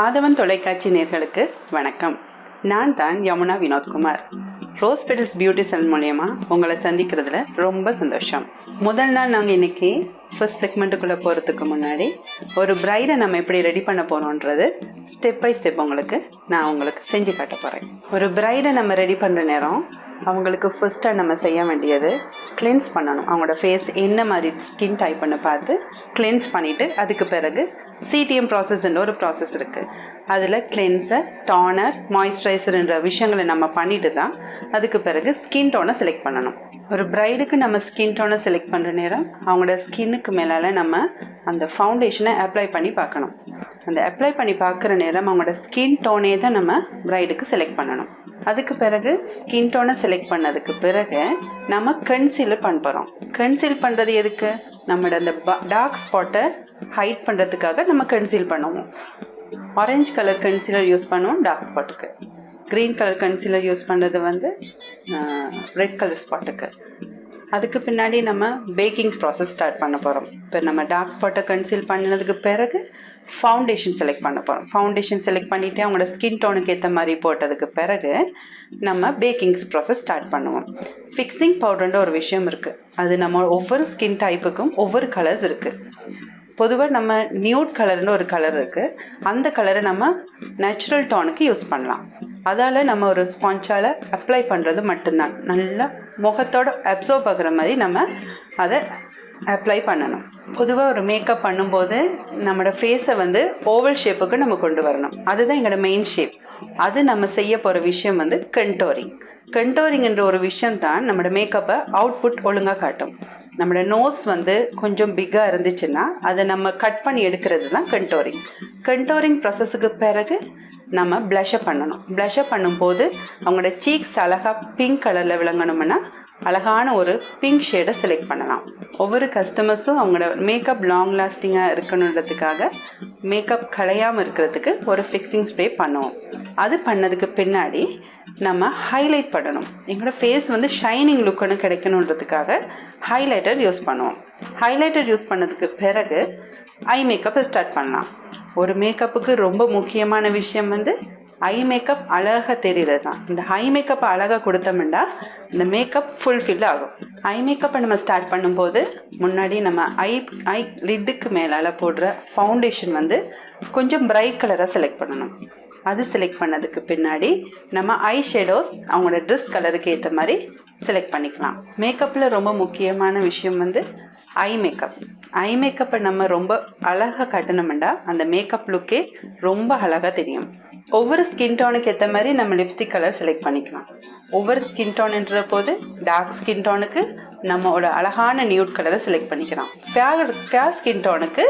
ஆதவன் தொலைக்காட்சி நேர்களுக்கு வணக்கம். நான் தான் Yamuna Vinodkumar. Rose petals beauty cell மூலயமா உங்களை சந்திக்கிறதுல ரொம்ப சந்தோஷம். முதல் நாள் நாங்கள் இன்னைக்கு ஃபர்ஸ்ட் செக்மெண்ட்டுக்குள்ளே போகிறதுக்கு முன்னாடி ஒரு பிரைடை நம்ம எப்படி ரெடி பண்ண போகிறோன்றது ஸ்டெப் பை ஸ்டெப் உங்களுக்கு நான் உங்களுக்கு செஞ்சு காட்ட போகிறேன் ஒரு பிரைடை நம்ம ரெடி பண்ணுற நேரம் அவங்களுக்கு ஃபர்ஸ்ட்டாக நம்ம செய்ய வேண்டியது கிளென்ஸ் பண்ணணும். அவங்களோட ஃபேஸ் என்ன மாதிரி ஸ்கின் டைப் பண்ண பார்த்து கிளென்ஸ் பண்ணிவிட்டு அதுக்கு பிறகு சிடிஎம் ப்ராசஸ்ன்ற ஒரு ப்ராசஸ் இருக்குது அதில் கிளென்சர் டானர் மாய்ஸ்சரைசர்ன்ற விஷயங்களை நம்ம பண்ணிட்டு தான் அதுக்கு பிறகு ஸ்கின் டோனை செலக்ட் பண்ணணும். ஒரு ப்ரைடுக்கு நம்ம ஸ்கின் டோனை செலக்ட் பண்ணுற நேரம் அவங்களோட ஸ்கின்னுக்கு மேலால் நம்ம அந்த ஃபவுண்டேஷனை அப்ளை பண்ணி பார்க்கணும். அந்த அப்ளை பண்ணி பார்க்குற நேரம் அவங்களோட ஸ்கின் டோனே தான் நம்ம ப்ரைடுக்கு செலக்ட் பண்ணணும். அதுக்கு பிறகு ஸ்கின் டோனை செலக்ட் பண்ணதுக்கு பிறகு நம்ம கன்சீலர் பண்ண போகிறோம் கன்சீல் பண்ணுறது எதுக்கு? நம்மளோட அந்த டார்க் ஸ்பாட்டை ஹைட் பண்ணுறதுக்காக நம்ம கன்சீல் பண்ணுவோம். ஆரஞ்சு கலர் கன்சீலர் யூஸ் பண்ணுவோம் டார்க் ஸ்பாட்டுக்கு க்ரீன் கலர் கன்சீலர் யூஸ் பண்ணுறது வந்து ரெட் கலர் ஸ்பாட்டுக்கு அதுக்கு பின்னாடி நம்ம பேக்கிங் ப்ராசஸ் ஸ்டார்ட் பண்ண போகிறோம் இப்போ நம்ம டார்க் ஸ்பாட்டை கன்சீல் பண்ணினதுக்கு பிறகு ஃபவுண்டேஷன் செலக்ட் பண்ண போகிறோம் ஃபவுண்டேஷன் செலக்ட் பண்ணிவிட்டு அவங்களோட ஸ்கின் டோனுக்கு ஏற்ற மாதிரி போட்டதுக்கு பிறகு நம்ம பேக்கிங்ஸ் ப்ராசஸ் ஸ்டார்ட் பண்ணுவோம். ஃபிக்ஸிங் பவுடர்ன்ற ஒரு விஷயம் இருக்குது அது நம்ம ஒவ்வொரு ஸ்கின் டைப்புக்கும் ஒவ்வொரு கலர்ஸ் இருக்குது பொதுவாக நம்ம நியூட் கலர்னு ஒரு கலர் இருக்குது அந்த கலரை நம்ம நேச்சுரல் டோனுக்கு யூஸ் பண்ணலாம். அதால் நம்ம ஒரு ஸ்பாஞ்சால் அப்ளை பண்ணுறது மட்டும்தான். நல்லா முகத்தோட அப்சர்வ் ஆகுற மாதிரி நம்ம அதை அப்ளை பண்ணணும். பொதுவாக ஒரு மேக்கப் பண்ணும்போது நம்மளோட ஃபேஸை வந்து ஓவல் ஷேப்புக்கு நம்ம கொண்டு வரணும். அதுதான் எங்களோட மெயின் ஷேப் அது நம்ம செய்ய போகிற விஷயம் வந்து கண்டோரிங் கண்டோரிங்ன்ற ஒரு விஷயம் தான் நம்மளோட மேக்கப்பை அவுட்புட் ஒழுங்காக காட்டும். நம்மளோட நோஸ் வந்து கொஞ்சம் பிக்காக இருந்துச்சுன்னா அதை நம்ம கட் பண்ணி எடுக்கிறது தான் கண்டோரிங் கண்டோரிங் ப்ராசஸுக்கு பிறகு நம்ம ப்ளஷை பண்ணணும். ப்ளஷை பண்ணும்போது அவங்களோட சீக்ஸ் அழகாக பிங்க் கலரில் விளங்கணும்னா அழகான ஒரு பிங்க் ஷேடை செலக்ட் பண்ணலாம். ஒவ்வொரு கஸ்டமர்ஸும் அவங்களோட மேக்கப் லாங் லாஸ்டிங்காக இருக்கணுன்றதுக்காக மேக்கப் களையாமல் இருக்கிறதுக்கு ஒரு ஃபிக்ஸிங் ஸ்ப்ரே பண்ணுவோம். அது பண்ணதுக்கு பின்னாடி நம்ம ஹைலைட் பண்ணணும். எங்களோட ஃபேஸ் வந்து ஷைனிங் லுக்குன்னு கிடைக்கணுன்றதுக்காக ஹைலைட்டர் யூஸ் பண்ணுவோம். ஹைலைட்டர் யூஸ் பண்ணதுக்கு பிறகு ஐ மேக்கப்பை ஸ்டார்ட் பண்ணலாம். ஒரு மேக்கப்புக்கு ரொம்ப முக்கியமான விஷயம் வந்து ஐ மேக்கப் அழகாக தெரியறது தான் இந்த ஐ மேக்கப் அழகாக கொடுத்தோம்னா இந்த மேக்கப் ஃபுல்ஃபில் ஆகும். ஐ மேக்கப்பை நம்ம ஸ்டார்ட் பண்ணும்போது முன்னாடி நம்ம ஐ ஐ லிட்டுக்கு மேலால் போடுற ஃபவுண்டேஷன் வந்து கொஞ்சம் பிரைட் கலராக செலக்ட் பண்ணணும். அது செலக்ட் பண்ணதுக்கு பின்னாடி நம்ம ஐ ஷேடோஸ் அவங்களோட ட்ரெஸ் கலருக்கு ஏற்ற மாதிரி செலக்ட் பண்ணிக்கலாம். மேக்கப்பில் ரொம்ப முக்கியமான விஷயம் வந்து ஐ மேக்கப் ஐ மேக்கப்பை நம்ம ரொம்ப அழகாக கட்டணும்டா அந்த மேக்கப் லுக்கே ரொம்ப அழகாக தெரியும். ஒவ்வொரு ஸ்கின் டோனுக்கு ஏற்ற மாதிரி நம்ம லிப்ஸ்டிக் கலர் செலக்ட் பண்ணிக்கலாம். ஒவ்வொரு ஸ்கின் டோனுன்ற போது டார்க் ஸ்கின் டோனுக்கு நம்மளோட அழகான நியூட் கலரை செலக்ட் பண்ணிக்கலாம். ஃபேர் ஃபேர் ஸ்கின் டோனுக்கு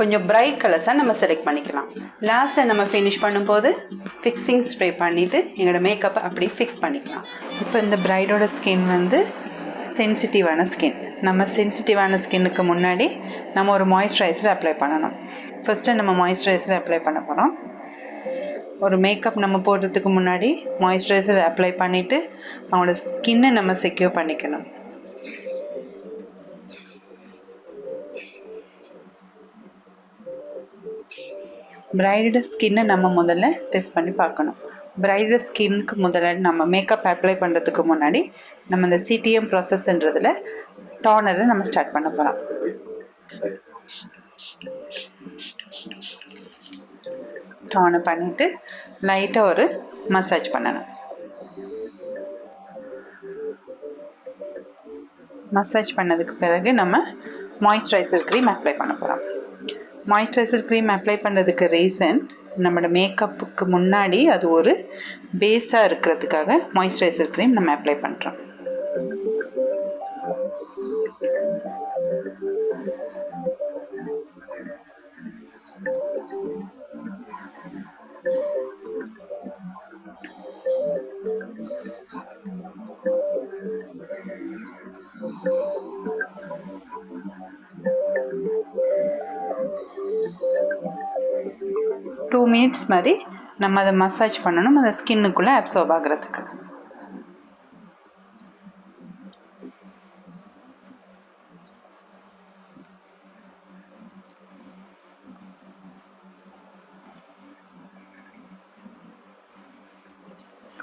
கொஞ்சம் பிரைட் கலர்ஸாக நம்ம செலக்ட் பண்ணிக்கலாம். லாஸ்ட்டை நம்ம ஃபினிஷ் பண்ணும்போது ஃபிக்ஸிங் ஸ்ப்ரே பண்ணிவிட்டு எங்களோட மேக்கப்பை அப்படி ஃபிக்ஸ் பண்ணிக்கலாம். இப்போ இந்த பிரைடோட ஸ்கின் வந்து சென்சிட்டிவான ஸ்கின் நம்ம சென்சிட்டிவான ஸ்கின்னுக்கு முன்னாடி நம்ம ஒரு மாய்ஸ்சரைசர் அப்ளை பண்ணணும். ஃபஸ்ட்டு நம்ம மாய்ஸ்சரைசர் அப்ளை பண்ண போகிறோம் ஒரு மேக்கப் நம்ம போடுறதுக்கு முன்னாடி மாய்ஸ்சரைசர் அப்ளை பண்ணிவிட்டு அவங்களோட ஸ்கின்னை நம்ம செக்யூர் பண்ணிக்கணும். பிரைடோட ஸ்கின்னை நம்ம முதல்ல டெஸ்ட் பண்ணி பார்க்கணும். பிரைடோட ஸ்கின்னுக்கு முதல்ல நம்ம மேக்கப் அப்ளை பண்ணுறதுக்கு முன்னாடி நம்ம இந்த சிடிஎம் ப்ராசஸ்ன்றதில் டோனரை நம்ம ஸ்டார்ட் பண்ண போகிறோம் டோனை பண்ணிவிட்டு லைட்டாக ஒரு மசாஜ் பண்ணணும். மசாஜ் பண்ணதுக்கு பிறகு நம்ம மாய்ஸ்சரைசர் க்ரீம் அப்ளை பண்ண போகிறோம் மாய்ஸ்சரைசர் க்ரீம் அப்ளை பண்ணுறதுக்கு ரீசன் நம்மளோட மேக்கப்புக்கு முன்னாடி அது ஒரு பேஸாக இருக்கிறதுக்காக மாய்ஸ்சரைசர் க்ரீம் நம்ம அப்ளை பண்ணுறோம் டூ மினிட்ஸ் மாதிரி நம்ம அதை மசாஜ் பண்ணணும். அந்த ஸ்கின்னுக்குள்ளே அப்சர்வ் ஆகிறதுக்கு.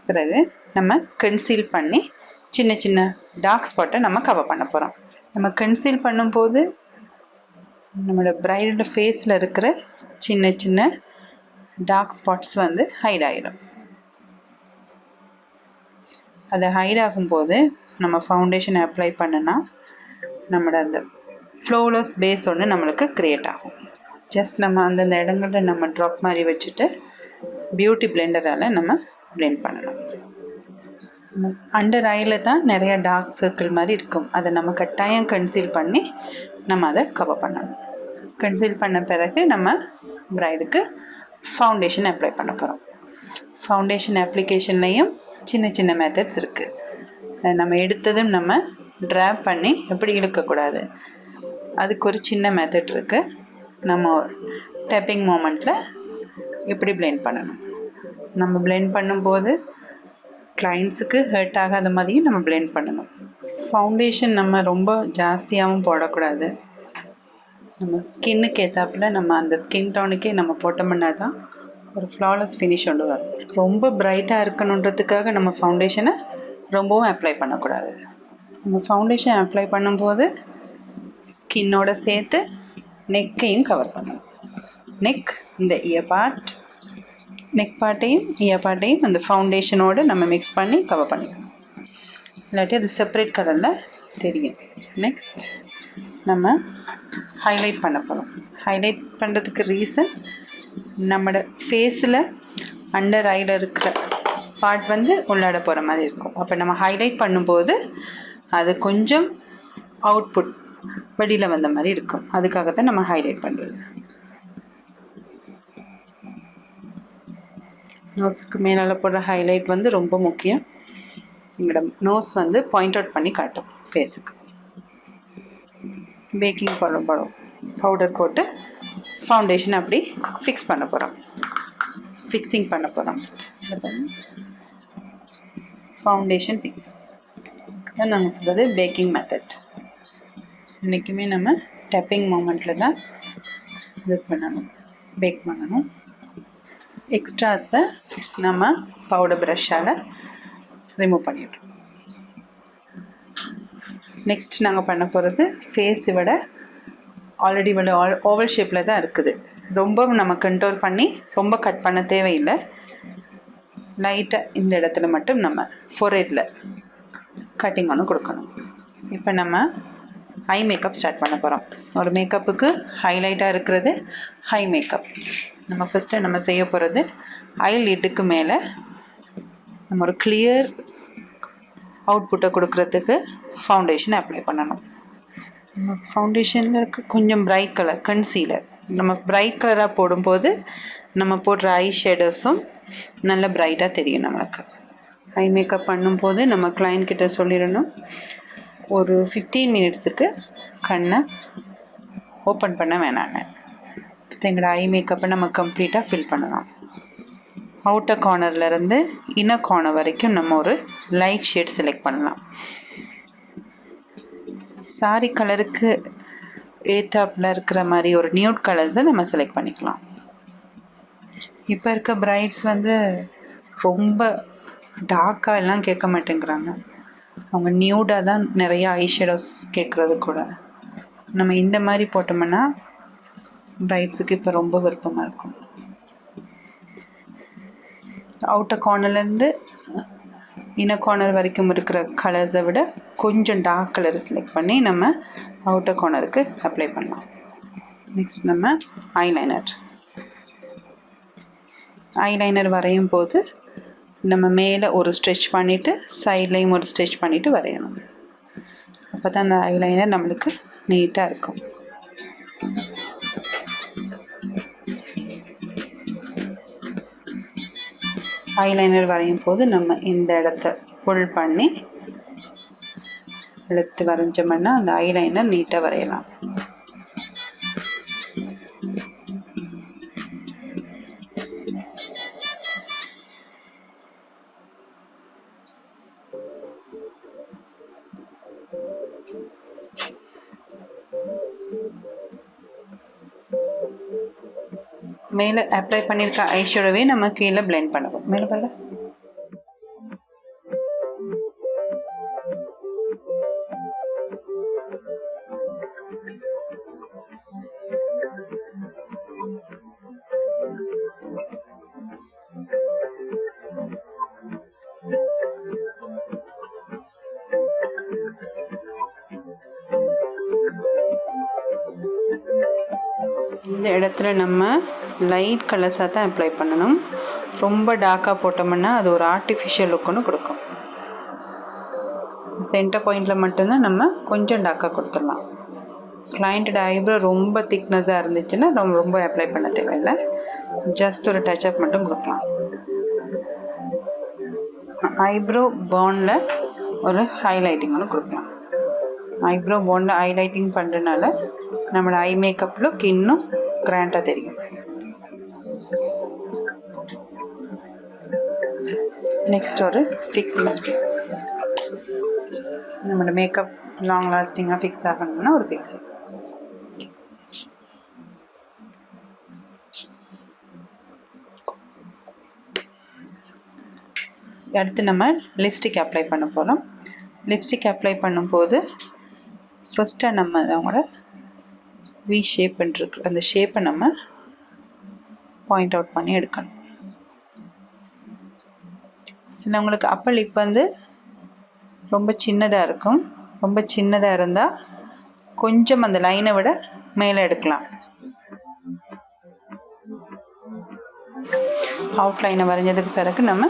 பிறகு நம்ம கன்சீல் பண்ணி சின்ன சின்ன டார்க் ஸ்பாட்டை நம்ம கவர் பண்ண போகிறோம் நம்ம கன்சீல் பண்ணும்போது நம்மளோட பிரைடோட ஃபேஸில் இருக்கிற சின்ன சின்ன டார்க் ஸ்பாட்ஸ் வந்து ஹைட் ஆகிடும் அது ஹைட் ஆகும்போது நம்ம ஃபவுண்டேஷன் அப்ளை பண்ணுனா நம்மளோட அந்த ஃப்ளோலஸ் பேஸ் ஒன்று நம்மளுக்கு க்ரியேட் ஆகும். ஜஸ்ட் நம்ம அந்தந்த இடங்களில் நம்ம ட்ராப் மாதிரி வச்சுட்டு பியூட்டி பிளெண்டரால் நம்ம பிளெண்ட் பண்ணணும் அண்டர் ஐயில் தான் நிறையா டார்க் சர்க்கிள் மாதிரி இருக்கும். அதை நம்ம கட்டாயம் கன்சீல் பண்ணி நம்ம அதை கவர் பண்ணணும். கன்சீல் பண்ண பிறகு நம்ம ப்ரைடுக்கு ஃபவுண்டேஷன் அப்ளை பண்ண போகிறோம் ஃபவுண்டேஷன் அப்ளிகேஷன்லேயும் சின்ன சின்ன மெத்தட்ஸ் இருக்குது நம்ம எடுத்ததும் நம்ம ட்ராப் பண்ணி எப்படி இழுக்கக்கூடாது? அதுக்கு ஒரு சின்ன மெத்தட் இருக்குது நம்ம டேப்பிங் மூமெண்ட்டில் எப்படி பிளெண்ட் பண்ணணும்? நம்ம பிளெண்ட் பண்ணும்போது கிளைண்ட்ஸுக்கு ஹர்ட் ஆகாத மாதிரியும் நம்ம பிளெண்ட் பண்ணணும். ஃபவுண்டேஷன் நம்ம ரொம்ப ஜாஸ்தியாகவும் போடக்கூடாது. நம்ம ஸ்கின்னுக்கு ஏற்றாப்புல நம்ம அந்த ஸ்கின் டோனுக்கே நம்ம போட்டோம்னா தான் ஒரு ஃப்ளாலஸ் ஃபினிஷ் ஒன்று வரும். ரொம்ப பிரைட்டாக இருக்கணுன்றதுக்காக நம்ம ஃபவுண்டேஷனை ரொம்பவும் அப்ளை பண்ணக்கூடாது. நம்ம ஃபவுண்டேஷன் அப்ளை பண்ணும்போது ஸ்கின்னோட சேர்த்து நெக்கையும் கவர் பண்ணணும். நெக் இந்த இயர் பார்ட் நெக் பார்ட்டையும் இயர் பார்ட்டையும் அந்த ஃபவுண்டேஷனோடு நம்ம மிக்ஸ் பண்ணி கவர் பண்ணிக்கணும். இல்லாட்டி அது செப்பரேட் கலரில் தெரியும். நெக்ஸ்ட் நம்ம ஹைலைட் பண்ண போகிறோம் ஹைலைட் பண்ணுறதுக்கு ரீசன் நம்மளோட ஃபேஸில் அண்டர் ஐயில் இருக்கிற பார்ட் வந்து உள்ளாட போகிற மாதிரி இருக்கும். அப்போ நம்ம ஹைலைட் பண்ணும்போது அது கொஞ்சம் அவுட்புட் வெளியில் வந்த மாதிரி இருக்கும். அதுக்காக தான் நம்ம ஹைலைட் பண்ணுறது நோஸுக்கு மேலே போடுற ஹைலைட் வந்து ரொம்ப முக்கியம். எங்களோட நோஸ் வந்து பாயிண்ட் அவுட் பண்ணி காட்டும் ஃபேஸுக்கு பேக்கிங் பவுடர் படம் பவுடர் போட்டு ஃபவுண்டேஷன் அப்படி ஃபிக்ஸ் பண்ண போகிறோம் ஃபிக்ஸிங் பண்ண போகிறோம் ஃபவுண்டேஷன் ஃபிக்ஸ் தான் நாங்கள் சொல்கிறது பேக்கிங் மெத்தட் இன்றைக்குமே நம்ம டப்பிங் மூமெண்ட்டில் தான் இது பண்ணணும் பேக் பண்ணணும். எக்ஸ்ட்ராஸை நம்ம பவுடர் ப்ரஷ்ஷால் ரிமூவ் பண்ணிடுறோம். நெக்ஸ்ட் நாங்கள் பண்ண போகிறது ஃபேஸை விட ஆல்ரெடி விட ஆல் ஓவல் ஷேப்பில் தான் இருக்குது. ரொம்ப நம்ம கண்ட்ரோல் பண்ணி ரொம்ப கட் பண்ண தேவையில்லை. லைட்டாக இந்த இடத்துல மட்டும் நம்ம ஃபோரேட்டில் கட்டிங் ஒன்று கொடுக்கணும். இப்போ நம்ம ஐ மேக்கப் ஸ்டார்ட் பண்ண போகிறோம் ஒரு மேக்கப்புக்கு ஹைலைட்டாக இருக்கிறது ஹை மேக்கப் நம்ம ஃபஸ்ட்டு நம்ம செய்ய போகிறது ஐ லிட்டுக்கு மேலே நம்ம ஒரு கிளியர் அவுட்புட்டை கொடுக்குறதுக்கு ஃபவுண்டேஷன் அப்ளை பண்ணணும். நம்ம ஃபவுண்டேஷனில் இருக்க கொஞ்சம் ப்ரைட் கலர் கன்சீலர் நம்ம ப்ரைட் கலராக போடும்போது நம்ம போடுற ஐ ஷேடர்ஸும் நல்ல ப்ரைட்டாக தெரியும் நம்மளுக்கு. ஐ மேக்கப் பண்ணும்போது நம்ம கிளைண்ட் கிட்ட சொல்லிடணும். ஒரு ஃபிஃப்டீன் மினிட்ஸுக்கு கண்ணை ஓப்பன் பண்ண வேணாங்க எங்களோட ஐ மேக்கப்பை நம்ம கம்ப்ளீட்டாக ஃபில் பண்ணலாம். அவுட்டர் கார்னர்லேருந்து இன்னர் கார்னர் வரைக்கும் நம்ம ஒரு லைட் ஷேட் செலக்ட் பண்ணலாம். சாரி கலருக்கு ஏத்தாப்பில் இருக்கிற மாதிரி ஒரு நியூட் கலர்ஸை நம்ம செலக்ட் பண்ணிக்கலாம். இப்போ இருக்க பிரைட்ஸ் வந்து ரொம்ப டார்க்காக எல்லாம் கேட்க மாட்டேங்கிறாங்க. அவங்க நியூடாக தான் நிறைய ஐஷேடோஸ் கேட்குறது கூட. நம்ம இந்த மாதிரி போட்டோம்னா பிரைட்ஸுக்கு இப்போ ரொம்ப விருப்பமாக இருக்கும். அவுட்டர் கார்னர்லேருந்து இன்னர் கார்னர் வரைக்கும் இருக்கிற கலர்ஸை விட கொஞ்சம் டார்க் கலர் செலக்ட் பண்ணி நம்ம அவுட்டர் கார்னருக்கு அப்ளை பண்ணலாம். நெக்ஸ்ட் நம்ம ஐலைனர் ஐலைனர் வரையும் போது நம்ம மேலே ஒரு ஸ்ட்ரெச் பண்ணிவிட்டு சைட்லேயும் ஒரு ஸ்ட்ரெச் பண்ணிவிட்டு வரையணும். அப்போ தான் அந்த ஐலைனர் நம்மளுக்கு நீட்டாக இருக்கும். ஐலைனர் வரையும் போது நம்ம இந்த இடத்த புல் பண்ணி எடுத்து வரைஞ்சோம்னா அந்த ஐலைனர் நீட்டாக வரையலாம். மேலே அப்ளை பண்ணியிருக்க ஐ நம்ம கீழே பிளெண்ட் பண்ணுவோம். மேலே பாருங்க. இந்த இடத்துல நம்ம லைட் கலர்ஸாக தான் அப்ளை பண்ணணும். ரொம்ப டார்க்காக போட்டோம்னா அது ஒரு ஆர்டிஃபிஷியல் லுக்குன்னு கொடுக்கும். சென்டர் பாயிண்டில் மட்டும்தான் நம்ம கொஞ்சம் டார்க்காக கொடுத்துடலாம். கிளைண்ட்டோட ஐப்ரோ ரொம்ப திக்னஸாக இருந்துச்சுன்னா நம்ம ரொம்ப அப்ளை பண்ண தேவையில்லை. ஜஸ்ட் ஒரு டச்சப் மட்டும் கொடுக்கலாம். ஐப்ரோ பானில் ஒரு ஹைலைட்டிங் ஒன்று கொடுக்கலாம். ஐப்ரோ போனில் ஹைலைட்டிங் பண்ணுறதுனால நம்மளோட ஐ மேக்கப் லுக் இன்னும் கிராண்டாக தெரியும். நெக்ஸ்ட் ஒரு ஃபிக்ஸிங் ஸ்ப்ரே நம்மளோட மேக்கப் லாங் லாஸ்டிங்காக ஃபிக்ஸ் ஆகணும்னா ஒரு ஃபிக்ஸிங் அடுத்து நம்ம லிப்ஸ்டிக் அப்ளை பண்ண போகிறோம் லிப்ஸ்டிக் அப்ளை பண்ணும்போது ஃபஸ்ட்டாக நம்ம அவங்களோட வி ஷேப் அந்த ஷேப்பை நம்ம பாயிண்ட் அவுட் பண்ணி எடுக்கணும். சிலவங்களுக்கு அப்பர் லிப் வந்து ரொம்ப சின்னதாக இருக்கும். ரொம்ப சின்னதாக இருந்தால் கொஞ்சம் அந்த லைனை விட மேலே எடுக்கலாம். அவுட்லைனை வரைஞ்சதுக்கு பிறகு நம்ம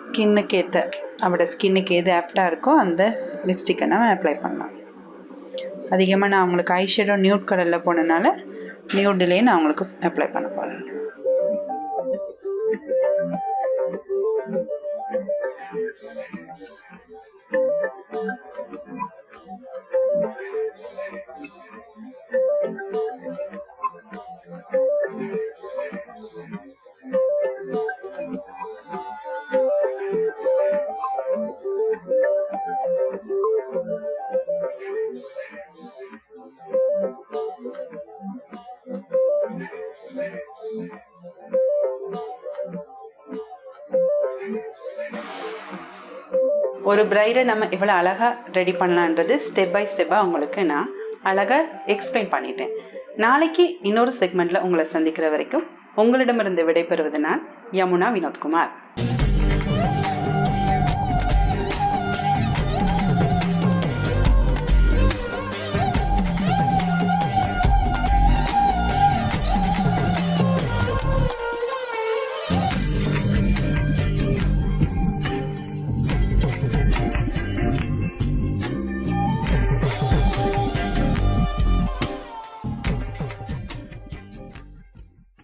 ஸ்கின்னுக்கு ஏற்ற அவட ஸ்கின்னுக்கு எது ஆப்டாக இருக்கோ அந்த லிப்ஸ்டிக்கை நம்ம அப்ளை பண்ணலாம். அதிகமாக நான் அவங்களுக்கு ஐஷேடோ நியூட் கலரில் போனனால நியூட்லேயே நான் அவங்களுக்கு அப்ளை பண்ண போகிறேன் ஒரு பிரைடை நம்ம எவ்வளோ அழகாக ரெடி பண்ணலான்றது ஸ்டெப் பை ஸ்டெப்பாக உங்களுக்கு நான் அழகாக எக்ஸ்பிளைன் பண்ணிட்டேன். நாளைக்கு இன்னொரு செக்மெண்ட்டில் உங்களை சந்திக்கிற வரைக்கும் உங்களிடமிருந்து விடைபெறுவது நான் யமுனா வினோத்குமார்.